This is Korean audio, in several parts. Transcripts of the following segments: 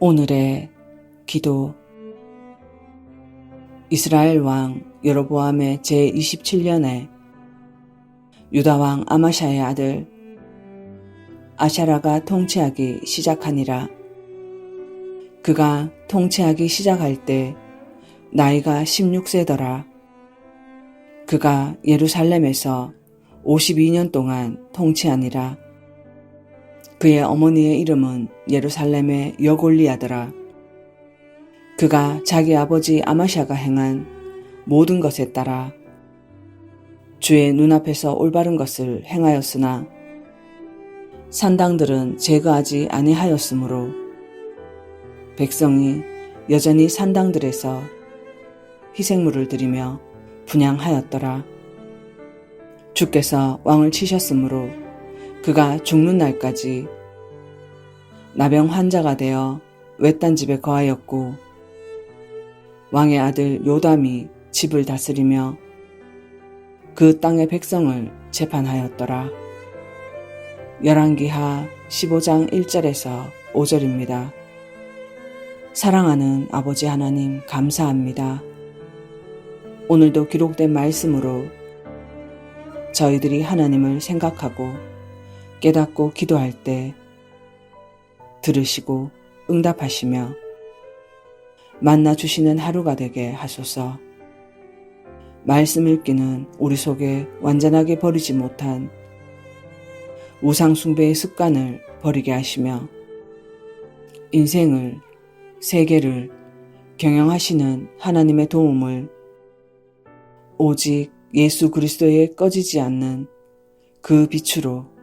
오늘의 기도 이스라엘 왕 여로보암의 제27년에 유다 왕 아마샤의 아들 아샤라가 통치하기 시작하니라. 그가 통치하기 시작할 때 나이가 16세더라. 그가 예루살렘에서 52년 동안 통치하니라. 그의 어머니의 이름은 예루살렘의 여골리아더라. 그가 자기 아버지 아마샤가 행한 모든 것에 따라 주의 눈앞에서 올바른 것을 행하였으나 산당들은 제거하지 아니하였으므로 백성이 여전히 산당들에서 희생물을 드리며 분양하였더라. 주께서 왕을 치셨으므로 그가 죽는 날까지 나병 환자가 되어 외딴 집에 거하였고 왕의 아들 요담이 집을 다스리며 그 땅의 백성을 재판하였더라. 열왕기하 15장 1절에서 5절입니다. 사랑하는 아버지 하나님 감사합니다. 오늘도 기록된 말씀으로 저희들이 하나님을 생각하고 깨닫고 기도할 때 들으시고 응답하시며 만나 주시는 하루가 되게 하소서. 말씀 읽기는 우리 속에 완전하게 버리지 못한 우상숭배의 습관을 버리게 하시며 인생을, 세계를 경영하시는 하나님의 도움을 오직 예수 그리스도의 꺼지지 않는 그 빛으로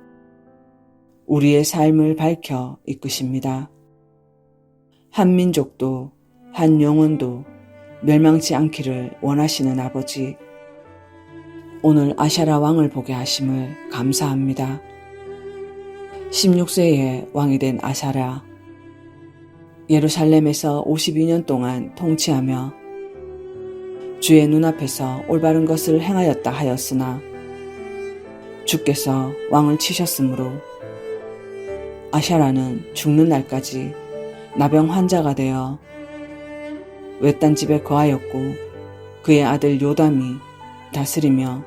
우리의 삶을 밝혀 이끄십니다. 한 민족도 한 영혼도 멸망치 않기를 원하시는 아버지, 오늘 아샤라 왕을 보게 하심을 감사합니다. 16세에 왕이 된 아사라, 예루살렘에서 52년 동안 통치하며 주의 눈앞에서 올바른 것을 행하였다 하였으나 주께서 왕을 치셨으므로 아샤라는 죽는 날까지 나병 환자가 되어 외딴 집에 거하였고 그의 아들 요담이 다스리며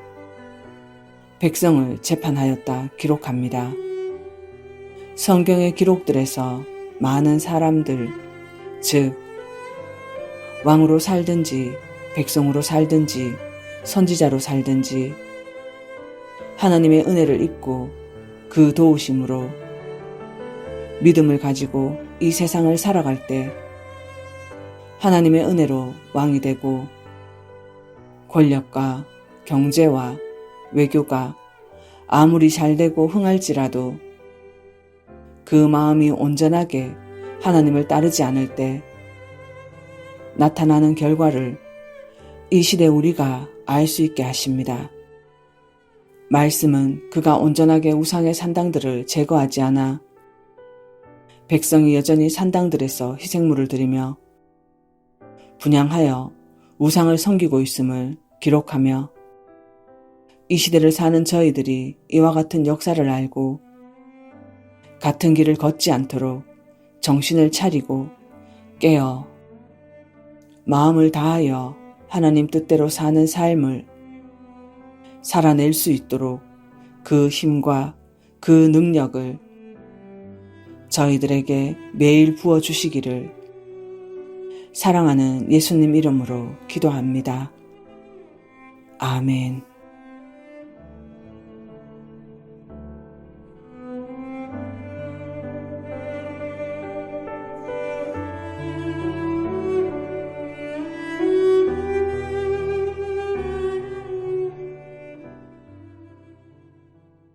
백성을 재판하였다 기록합니다. 성경의 기록들에서 많은 사람들, 즉, 왕으로 살든지, 백성으로 살든지, 선지자로 살든지, 하나님의 은혜를 입고 그 도우심으로 믿음을 가지고 이 세상을 살아갈 때 하나님의 은혜로 왕이 되고 권력과 경제와 외교가 아무리 잘 되고 흥할지라도 그 마음이 온전하게 하나님을 따르지 않을 때 나타나는 결과를 이 시대 우리가 알 수 있게 하십니다. 말씀은 그가 온전하게 우상의 산당들을 제거하지 않아 백성이 여전히 산당들에서 희생물을 드리며 분양하여 우상을 섬기고 있음을 기록하며 이 시대를 사는 저희들이 이와 같은 역사를 알고 같은 길을 걷지 않도록 정신을 차리고 깨어 마음을 다하여 하나님 뜻대로 사는 삶을 살아낼 수 있도록 그 힘과 그 능력을 저희들에게 매일 부어주시기를 사랑하는 예수님 이름으로 기도합니다. 아멘.